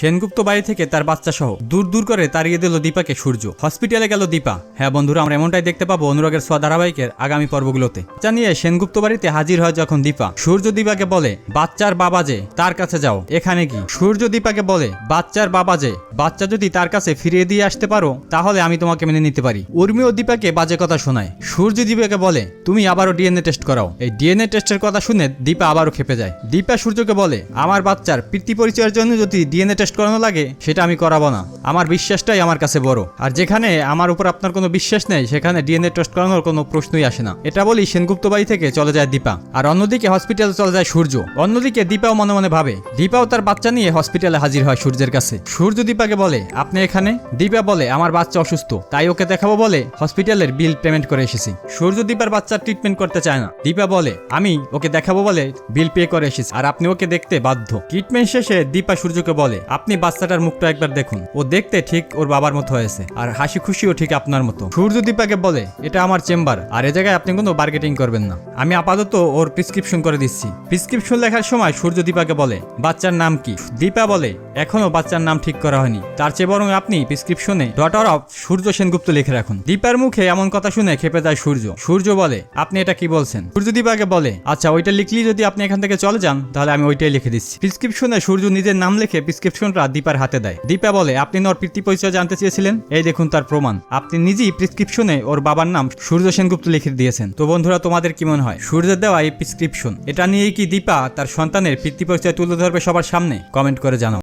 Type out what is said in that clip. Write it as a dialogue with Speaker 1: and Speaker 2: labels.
Speaker 1: সেনগুপ্ত বাড়ি থেকে তার বাচ্চা সহ দূর দূর করে তাড়িয়ে দিল দীপাকে সূর্য। হসপিটালে গেল দীপা। হ্যাঁ বন্ধুরা, আমরা এমনটাই দেখতে পাবো অনুরাগের সোয়া ধারাবাহিকের আগামী পর্বগুলোতে। জানিয়ে সেনগুপ্ত বাড়িতে হাজির হয় যখন দীপা। সূর্য দীপাকে বলে, বাচ্চার বাবা যে, তার কাছে যাও। এখানে কি সূর্য দীপাকে বলে, বাচ্চার বাবা যে, বাচ্চা যদি তার কাছে ফিরিয়ে দিয়ে আসতে পারো, তাহলে আমি তোমাকে মেনে নিতে পারি। উর্মি ও দীপাকে বাজে কথা শোনায়। সূর্য দীপাকে বলে, তুমি আবারও ডিএনএ টেস্ট করাও। এই ডিএনএ টেস্টের কথা শুনে দীপা আবারও খেপে যায়। দীপা সূর্যকে বলে, আমার বাচ্চার পিতৃ পরিচয়ের জন্য যদি ডিএনএ টেস্ট করানো লাগে, সেটা আমি করাবো না। আমার বিশ্বাসটাই আমার কাছে বড়। আর যেখানে আমার উপর আপনার কোনো বিশ্বাস নেই, সেখানে ডিএনএ টেস্ট করানোর কোনো প্রশ্নই আসে না। এটা বলি সেনগুপ্ত বাড়ি থেকে চলে যায় দীপা। আর অন্যদিকে হসপিটালে চলে যায় সূর্য। অন্যদিকে দীপাও মনে মনে ভাবে। দীপাও তার বাচ্চা নিয়ে হসপিটালে হাজির হয় সূর্যের কাছে। সূর্য দীপাকে বলে, আপনি এখানে? দীপা বলে, আমার বাচ্চা অসুস্থ। তাই ওকে দেখাবো বলে হসপিটালের বিল পেমেন্ট করে এসেছি। সূর্য দীপার বাচ্চার ট্রিটমেন্ট করতে চায় না। দীপা বলে, আমি ওকে দেখাবো বলে বিল পে করে এসেছি। আর আপনি ওকে দেখতে বাধ্য। ট্রিটমেন্ট শেষে দীপা সূর্যকে বলে আপনি বাচ্চাটার মুখটা একবার দেখুন। ও দেখতে ঠিক ওর বাবার মতো হয়েছে। আর হাসি খুশিও ঠিক আপনার মতো। সূর্য দীপাকে বলে, এটা আমার চেম্বার। আর এ জায়গায় আপনি কোনো বার্গেটিং করবেন না। আমি আপাতত ওর প্রিসক্রিপশন করে দিচ্ছি। প্রিসক্রিপশন লেখার সময় সূর্য দীপাকে বলে, বাচ্চার নাম কি? দীপা বলে এখনও বাচ্চার নাম ঠিক করা হয়নি। তার চেয়ে বরং আপনি প্রেসক্রিপশনে ডটার অফ সূর্য সেনগুপ্ত লিখে রাখুন। দীপার মুখে এমন কথা শুনে খেপে যায় সূর্য। সূর্য বলে, আপনি এটা কি বলছেন? সূর্য দীপাকে বলে আচ্ছা ওইটা লিখলি যদি আপনি এখান থেকে চলে যান, তাহলে আমি ওইটাই লিখে দিচ্ছি। প্রেসক্রিপশনে সূর্য নিজের নাম লিখে প্রেসক্রিপশনটা দীপার হাতে দেয়। দীপা বলে, আপনি ওর প্রীতি পরিচয় জানতে চেয়েছিলেন? এই দেখুন তার প্রমাণ। আপনি নিজেই প্রেসক্রিপশনে ওর বাবার নাম সূর্য সেনগুপ্ত লিখে দিয়েছেন। তো বন্ধুরা, তোমাদের কি মনে হয়? সূর্যের দেওয়া এই প্রেসক্রিপশন এটা নিয়েই কি দীপা তার সন্তানের পিতৃ পরিচয় তুলে ধরবে সবার সামনে? কমেন্ট করে জানাও।